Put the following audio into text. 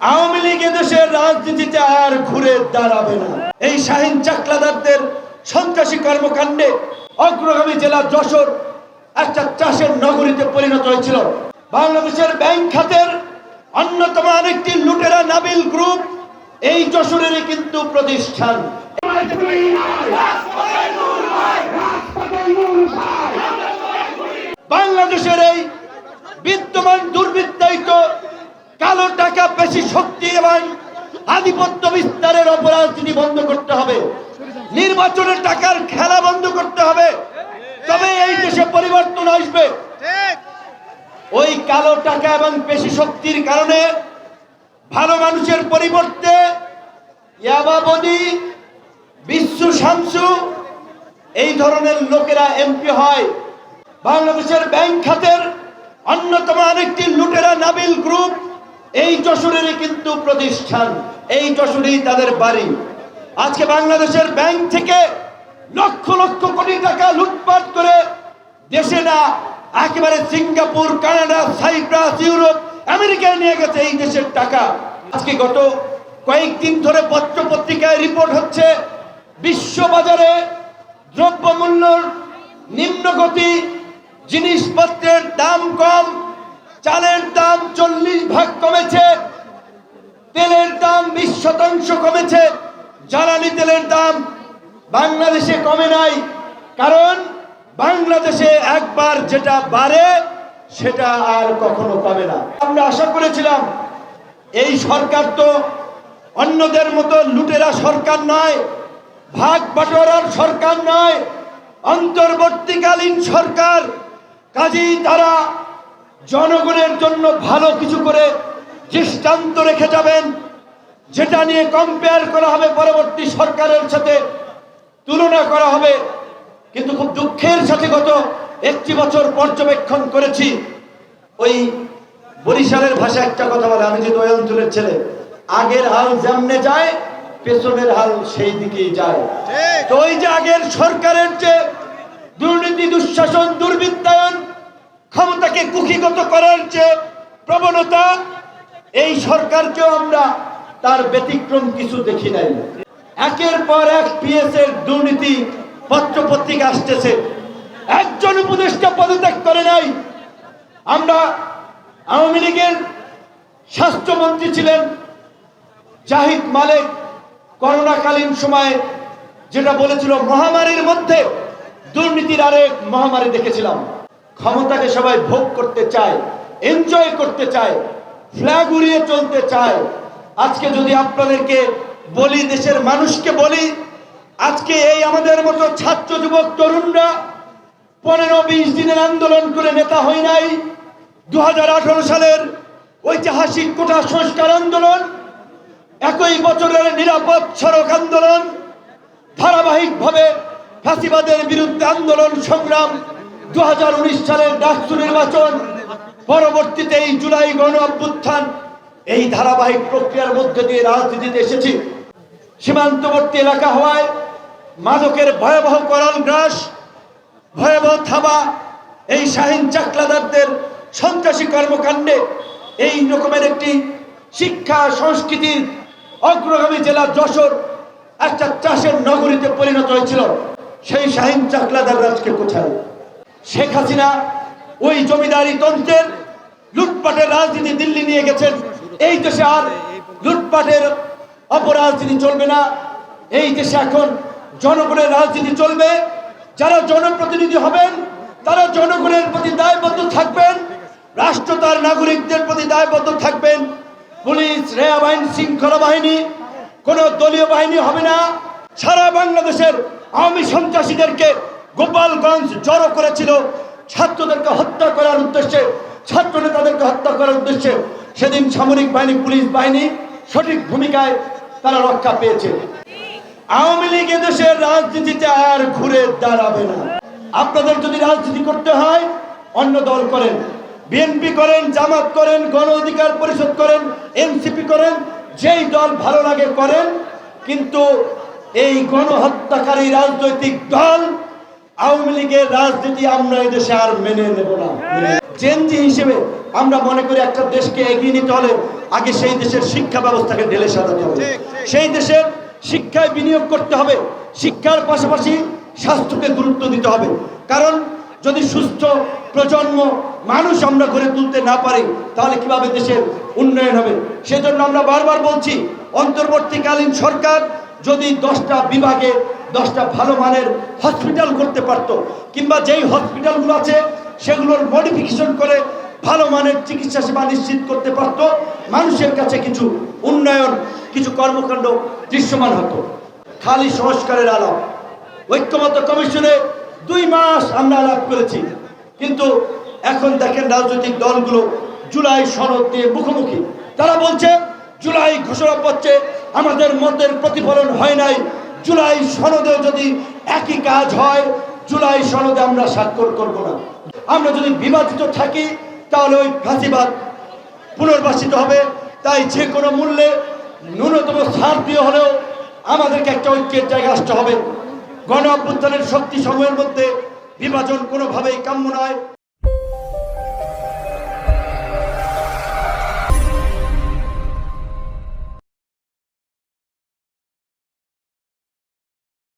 আওয়ামী লীগ দেশের রাজনীতিতে আর ঘুরে দাঁড়াবে না। এই শাহিন চাকলাদারদের সন্ত্রাসী কর্মকাণ্ডে অগ্রগামী জেলা যশোর একটা চাষের নগরীতে পরিণত হয়েছিল। বাংলাদেশের ব্যাংক খাতের অন্যতম আরেকটি লুটেরা নাবিল গ্রুপ এই যশোরেরই কিন্তু প্রতিষ্ঠান বাংলাদেশের এই বিদ্যমান দুর্বৃত্তায়িত কালো টাকা শক্তি এবং আধিপত্য বিস্তারের অপরাজনীতি বন্ধ করতে হবে। নির্বাচনের টাকার খেলা বন্ধ করতে হবে। তবে এই দেশে পরিবর্তন আসবে। ওই কালো টাকা এবং পেশি শক্তির কারণে ভালো মানুষের পরিবর্তে বিশ্ব শামসু, এই ধরনের লোকেরা এমপি হয়। বাংলাদেশের ব্যাংক খাতের অন্যতম আরেকটি লুটেরা নাবিল গ্রুপ এই যশোরেরই কিন্তু প্রতিষ্ঠান, এই যশোরেই তাদের বাড়ি। আজকে বাংলাদেশের ব্যাংক থেকে লক্ষ লক্ষ কোটি টাকা লুটপাট করে দেশে না, একেবারে সিঙ্গাপুর, কানাডা, সাইপ্রাস, ইউরোপ, আমেরিকায় নিয়ে গেছে এই দেশের টাকা। আজকে গত কয়েকদিন ধরে পত্র পত্রিকায় রিপোর্ট হচ্ছে, বিশ্ববাজারে দ্রব্যমূল্যর নিম্নগতি, জিনিসপত্রের দাম কম চালের দাম চল্লিশ ভাগ কমেছে, তেলের দাম বিশ শতাংশ কমেছে, জ্বালানি তেলের দাম বাংলাদেশে কমে নাই। কারণ বাংলাদেশে একবার যেটা বাড়ে, সেটা আর কখনো পাবে না। আমরা আশা করেছিলাম, এই সরকার তো অন্যদের মতো লুটেরা সরকার নয়, ভাগ বাটোয়ারার সরকার নয়, অন্তর্বর্তীকালীন সরকার। কাজেই তারা জনগণের জন্য ভালো কিছু করে দৃষ্টান্ত রেখে যাবেন। যেটা নিয়ে কম্পেয়ার করা হবে পরবর্তী সরকারের সাথে তুলনা করা হবে। কিন্তু খুব দুঃখের সাথে গত একটি বছর পর্যবেক্ষণ করেছি। ওই বরিশালের ভাষা একটা কথা বলে আমি যে ওই অঞ্চলের ছেলে আগের হাল যেমনে যায় পেছনের হাল সেই দিকেই যায়। তো ওই যে আগের সরকারের যে দুর্নীতি দুঃশাসন দুর্বৃত্তায়ন ক্ষমতাকে কুক্ষিগত করার যে প্রবণতা এই সরকারকেও আমরা তার ব্যতিক্রম কিছু দেখি নাই। একের পর এক পিএস এর দুর্নীতি পত্র পত্রিকা আসতেছে। একজন উপদেষ্টা পদত্যাগ করে নাই। আমরা আওয়ামী লীগের স্বাস্থ্যমন্ত্রী ছিলেন জাহিদ মালিক। করোনাকালীন সময়ে যেটা বলেছিল, মহামারীর মধ্যে দুর্নীতির আরেক মহামারী দেখেছিলাম। ক্ষমতাকে সবাই ভোগ করতে চায় এনজয় করতে চায় ফ্ল্যাগ উড়িয়ে চলতে চায়। আজকে যদি আপনাদেরকে বলি, দেশের মানুষকে বলি, আজকে এই আমাদের মতো ছাত্র যুবক তরুণরা পনেরো বিশ দিনের আন্দোলন করে নেতা হয় নাই। দু হাজার আঠারো সালের ঐতিহাসিক কোটা সংস্কার আন্দোলন, একই বছরের নিরাপদ সড়ক আন্দোলন, ধারাবাহিকভাবে ফাঁসিবাদের বিরুদ্ধে আন্দোলন সংগ্রাম দু হাজার উনিশ সালের ডাকসু নির্বাচন, পরবর্তীতে এই জুলাই গণ অভ্যুত্থান, এই ধারাবাহিক প্রক্রিয়ার মধ্যে দিয়ে রাজনীতিতে এসেছি। সীমান্তবর্তী এলাকা হওয়ায় মাদকের ভয়াবহ করাল গ্রাস, ভয়াবহ থাবা, এই শাহিন চাকলাদারদের সন্ত্রাসী কর্মকাণ্ডে এই রকমের একটি শিক্ষা, সংস্কৃতির অগ্রগামী জেলা যশোর একটা চাষের নগরীতে পরিণত হয়েছিল। সেই শাহিন চাকলাদার রাজকে কোথায়? শেখ হাসিনা ওই জমিদারি তন্ত্রের লুটপাটের রাজনীতি দিল্লি নিয়ে গেছেন। এই দেশে আর লুটপাটের অপরাজনীতি চলবে না। এই দেশে এখন জনগণের রাজনীতি চলবে। যারা জনপ্রতিনিধি হবেন, তারা জনগণের প্রতি দায়বদ্ধ থাকবেন। রাষ্ট্র তার নাগরিকদের প্রতি দায়বদ্ধ থাকবেন। পুলিশ রেয়া বাহিনী শৃঙ্খলা বাহিনী, কোন দলীয় বাহিনী হবে না। সারা বাংলাদেশের আওয়ামী সন্ত্রাসীদেরকে গোপালগঞ্জ জড়ো করেছিল। ছাত্রদেরকে হত্যা করার উদ্দেশ্যে ছাত্র নেতাদেরকে হত্যা করার উদ্দেশ্যে সেদিন সামরিক বাহিনী, পুলিশ বাহিনী সঠিক ভূমিকায় তারা রক্ষা পেয়েছে। আওয়ামী লীগ এদেশের রাজনীতিতে আর ঘুরে দাঁড়াবে না। আপনাদের যদি রাজনীতি করতে হয়, অন্য দল করেন। বিএনপি করেন, জামাত করেন, গণ অধিকার পরিষদ করেন, এনসিপি করেন, যেই দল ভালো লাগে করেন। কিন্তু এই গণহত্যাকারী রাজনৈতিক দল আওয়ামী লীগের রাজনীতি আমরা এই দেশে আর মেনে নেব না। চেঞ্জি হিসেবে আমরা মনে করি একটা দেশকে এগিয়ে নিতে হলে আগে সেই দেশের শিক্ষা ব্যবস্থাকে ঢেলে সাজাতে হবে। সেই দেশের শিক্ষায় বিনিয়োগ করতে হবে, শিক্ষার পাশাপাশি স্বাস্থ্যকে গুরুত্ব দিতে হবে। কারণ যদি সুস্থ প্রজন্ম মানুষ আমরা গড়ে তুলতে না পারি, তাহলে কীভাবে দেশের উন্নয়ন হবে? সেজন্য আমরা বারবার বলছি, অন্তর্বর্তীকালীন সরকার যদি দশটা বিভাগে দশটা ভালো মানের হসপিটাল করতে পারতো। কিংবা যেই হসপিটালগুলো আছে, সেগুলোর মডিফিকেশন করে ভালো মানের চিকিৎসা সেবা নিশ্চিত করতে পারতো। মানুষের কাছে কিছু উন্নয়ন, কিছু কর্মকাণ্ড দৃশ্যমান হতো। খালি সংস্কারের আলাপ। ঐক্যমত কমিশনে দুই মাস আমরা আলাপ করেছি। কিন্তু এখন দেখেন রাজনৈতিক দলগুলো জুলাই সনদ দিয়ে মুখোমুখি। তারা বলছে, জুলাই ঘোষণাপত্রে আমাদের মতের প্রতিফলন হয় নাই। জুলাই সনদে যদি একই কাজ হয়, জুলাই সনদে আমরা স্বাক্ষর করব না। আমরা যদি বিভাজিত থাকি, তাহলে ওই ফাঁসিবাদ পুনর্বাসিত হবে। তাই যে কোনো মূল্যে ন্যূনতম ছাড় দিয়ে হলেও আমাদেরকে একটা ঐক্যের জায়গায় আসতে হবে। গণ অভ্যুত্থানের শক্তি সময়ের মধ্যে বিভাজন কোনোভাবেই কাম্য নয়।